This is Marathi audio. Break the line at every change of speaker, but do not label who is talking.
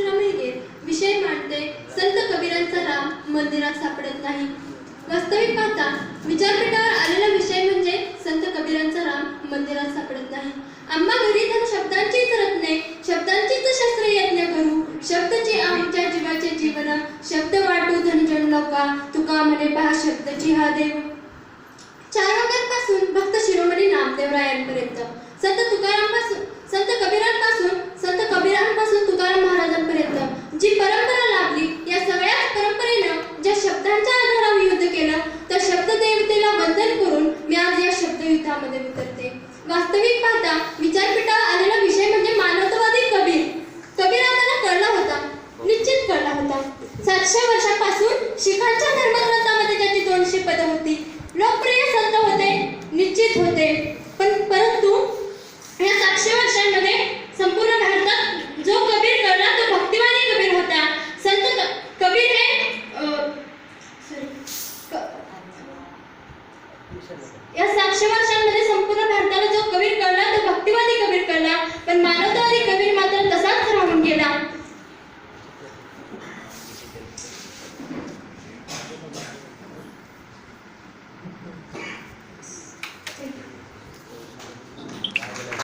श्रमेगेत विषय मांडते. संत कबीरांचा राम मंदिरात सापडत नाही. वास्तविक पाहता विचारपीठावर आलेला विषय म्हणजे संत कबीरांचा राम मंदिरात सापडत नाही. आम्हा घरी धन शब्दांचीच रत्ने शब्दांचीच शस्त्र यज्ञ करू. शब्दचे आमच्या जीवाचे जीवन शब्द वाटू धनजन लोका. तुका म्हणे पहा शब्दची हा देव चारोग्यांपासून भक्त शिरोमणी नामदेवरायांपर्यंत. या उतरते वास्तविक पाहता विचारपीठावर आलेला विषय म्हणजे मानवतावादी कबीर. कबीर आम्हाला कळला होता निश्चित कळला होता. सातशे वर्षापासून शिखांच्या धर्मग्रंथामध्ये त्याची दोनशे पदं होती. लोकप्रिय संत होते निश्चित होते. पण परंतु या सातशे वर्षांमध्ये संपूर्ण भारतात या सातशे वर्षांमध्ये संपूर्ण भारताला जो कबीर कळला तो भक्तिवादी कबीर कळला पण मानवतावादी कबीर मात्र तसाच राहून गेला Thank you.